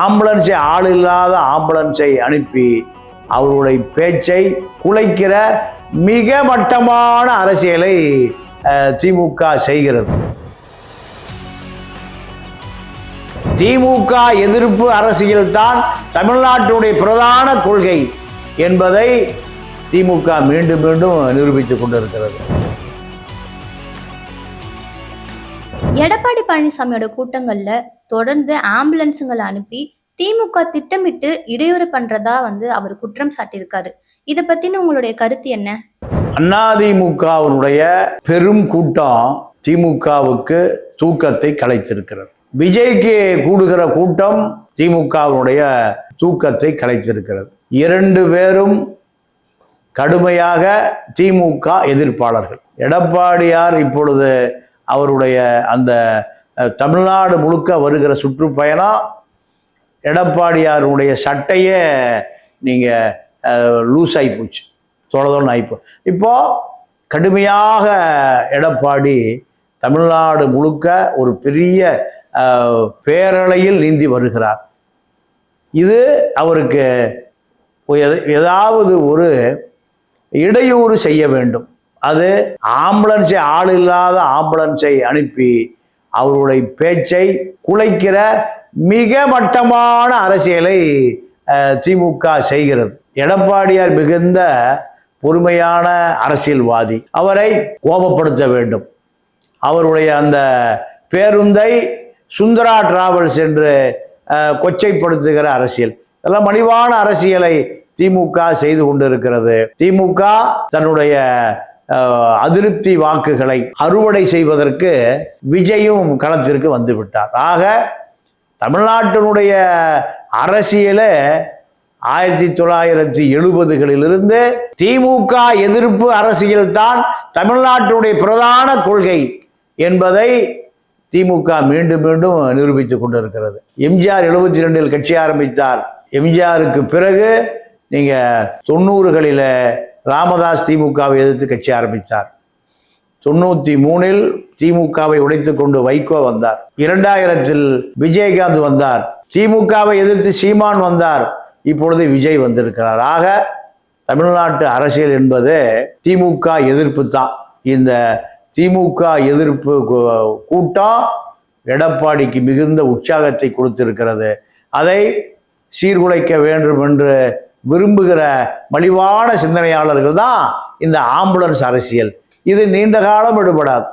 ஆம்புலன்ஸை ஆள் இல்லாத ஆம்புலன்ஸை அனுப்பி அவருடைய பேச்சை குலைக்கிற மிக மட்டமான அரசியலை திமுக செய்கிறது. திமுக எதிர்ப்பு அரசியல் தான் தமிழ்நாட்டினுடைய பிரதான கொள்கை என்பதை திமுக மீண்டும் மீண்டும் நிரூபித்துக் கொண்டிருக்கிறது. எடப்பாடி பழனிசாமியோட கூட்டங்கள்ல தொடர்ந்து ஆம்புலன்ஸுங்களை அனுப்பி திமுக திட்டமிட்டு இடையூறு பண்றதா வந்து அவர் குற்றம் சாட்டியிருக்காரு. இதை பத்தின உங்களுடைய கருத்து என்ன? அண்ணாதிமுகவினுடைய பெரும் கூட்டம் திமுகவுக்கு தூக்கத்தை கலைத்திருக்கிறது. விஜய்க்கு கூடுகிற கூட்டம் திமுகவினுடைய தூக்கத்தை கலைத்திருக்கிறது. இரண்டு பேரும் கடுமையாக திமுக எதிர்ப்பாளர்கள். எடப்பாடியார் இப்பொழுது அவருடைய அந்த தமிழ்நாடு முழுக்க வருகிற சுற்றுப்பயணம் எடப்பாடியாருடைய சட்டையே நீங்கள் லூஸ் ஆகி போச்சு. தொலைதொன்னு ஆகிப்போ இப்போது கடுமையாக எடப்பாடி தமிழ்நாடு முழுக்க ஒரு பெரிய பேரலையில் நீந்தி வருகிறார். இது அவருக்கு ஏதாவது ஒரு இடையூறு செய்ய வேண்டும். அது ஆம்புலன்ஸை ஆள் இல்லாத ஆம்புலன்ஸை அனுப்பி அவருடைய பேச்சை குலைக்கிற மிக மட்டமான அரசியலை திமுக செய்கிறது. எடப்பாடியார் மிகுந்த பொறுமையான அரசியல்வாதி. அவரை கோபப்படுத்த வேண்டும். அவருடைய அந்த பேருந்தை சுந்தரா டிராவல்ஸ் என்று கொச்சைப்படுத்துகிற அரசியல். இதெல்லாம் மலிவான அரசியலை திமுக செய்து கொண்டிருக்கிறது. திமுக தன்னுடைய அதிருப்தி வாக்குகளை அறுவடை செய்வதற்கு விஜயும் களத்திற்கு வந்து விட்டார் ஆக தமிழ்நாட்டினுடைய அரசியலே ஆயிரத்தி தொள்ளாயிரத்தி எழுபதுகளிலிருந்து திமுக எதிர்ப்பு அரசியல் தான் தமிழ்நாட்டினுடைய பிரதான கொள்கை என்பதை திமுக மீண்டும் மீண்டும் நிரூபித்துக் கொண்டிருக்கிறது. எம்ஜிஆர் எழுபத்தி ரெண்டில் கட்சி ஆரம்பித்தார். எம்ஜிஆருக்கு பிறகு நீங்க தொண்ணூறுகளில் ராமதாஸ் திமுகவை எதிர்த்து கட்சி ஆரம்பித்தார். தொண்ணூத்தி மூணில் திமுகவை உடைத்து கொண்டு வைகோ வந்தார். இரண்டாயிரத்தில் விஜயகாந்த் வந்தார். திமுகவை எதிர்த்து சீமான் வந்தார். இப்பொழுது விஜய் வந்திருக்கிறார். ஆக தமிழ்நாட்டு அரசியல் என்பது திமுக எதிர்ப்பு தான். இந்த திமுக எதிர்ப்பு கூட்டம் எடப்பாடிக்கு மிகுந்த உற்சாகத்தை கொடுத்திருக்கிறது. அதை சீர்குலைக்க வேண்டும் என்று விரும்புகிற மலிவான சிந்தனையாளர்கள் தான் இந்த ஆம்புலன்ஸ் அரசியல். இது நீண்ட காலம் எடுபடாது.